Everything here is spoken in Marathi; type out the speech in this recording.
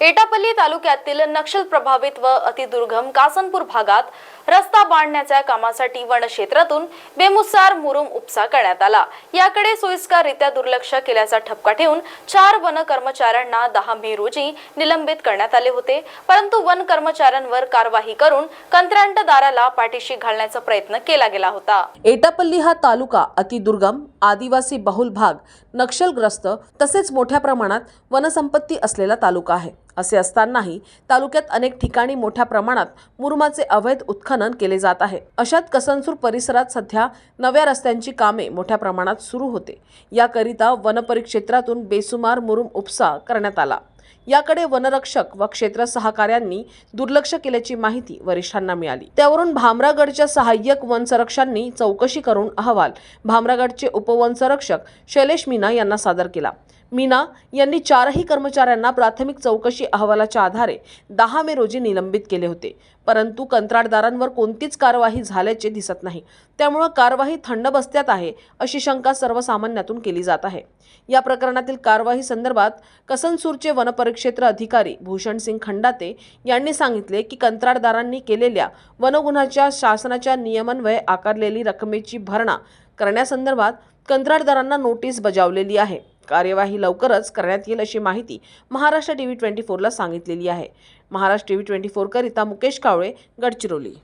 एटापल्ली तालुक्यातील नक्षल प्रभावित व अतिदुर्गम कासनपूर भागात रस्ता बांधण्याच्या कामासाठी वनक्षेत्रातून बेमुसार मुरुम उपसा करण्यात आला. याकडे सोयीस्कररित्या दुर्लक्ष केल्याचा ठपका ठेवून चार वन कर्मचाऱ्यांना दहा मे रोजी निलंबित करण्यात आले होते. परंतु वन कर्मचाऱ्यांवर कारवाई करून कंत्राटदाराला पाठीशी घालण्याचा प्रयत्न केला गेला होता. एटापल्ली हा तालुका अतिदुर्गम आदिवासी बहुल भाग नक्षलग्रस्त तसेच मोठ्या प्रमाणात वनसंपत्ती असलेला तालुका आहे. असे असतानाही तालुक्यात अनेक ठिकाणी मोठ्या प्रमाणात मुरुमाचे अवैध उत्खनन केले जात आहे. अशात कसनसूर परिसरात सध्या नव्या रस्त्यांची कामे मोठ्या प्रमाणात सुरू होते. याकरिता वनपरिक्षेत्रातून बेसुमार मुरुम उपसा करण्यात आला. याकडे वनरक्षक व क्षेत्र सहकाऱ्यांनी दुर्लक्ष केल्याची माहिती वरिष्ठांना मिळाली. त्यावरून भामरागडच्या सहाय्यक वनसंरक्षकांनी चौकशी करून अहवाल. भामरागडचे उपवनसंरक्षक शैलेश मीना यांना सादर केला. मीना यांनी चारही कर्मचाऱ्यांना प्राथमिक चौकशी अहवालाच्या आधारे दहा मे रोजी निलंबित केले होते. परंतु कंत्राटदारांवर कोणतीच कारवाई झाल्याचे दिसत नाही. त्यामुळं कारवाई थंड बसत्यात आहे अशी शंका सर्वसामान्यातून केली जात आहे. या प्रकरणातील कारवाई संदर्भात कसनसूरचे वनपरिक्षेत्र अधिकारी भूषण सिंग खंडाते यांनी सांगितले की कंत्राटदारांनी केलेल्या वनगुन्ह्याच्या शासनाच्या नियमन्वये आकारलेली रकमेची भरणा करण्यासंदर्भात कंत्राटदारांना नोटीस बजावलेली आहे. कार्यवाही लवकरच करण्यात येईल अशी माहिती महाराष्ट्र टी व्ही ट्वेंटी फोरला सांगितलेली आहे. महाराष्ट्र टी व्ही ट्वेंटी फोरकरिता मुकेश कावळे गडचिरोली.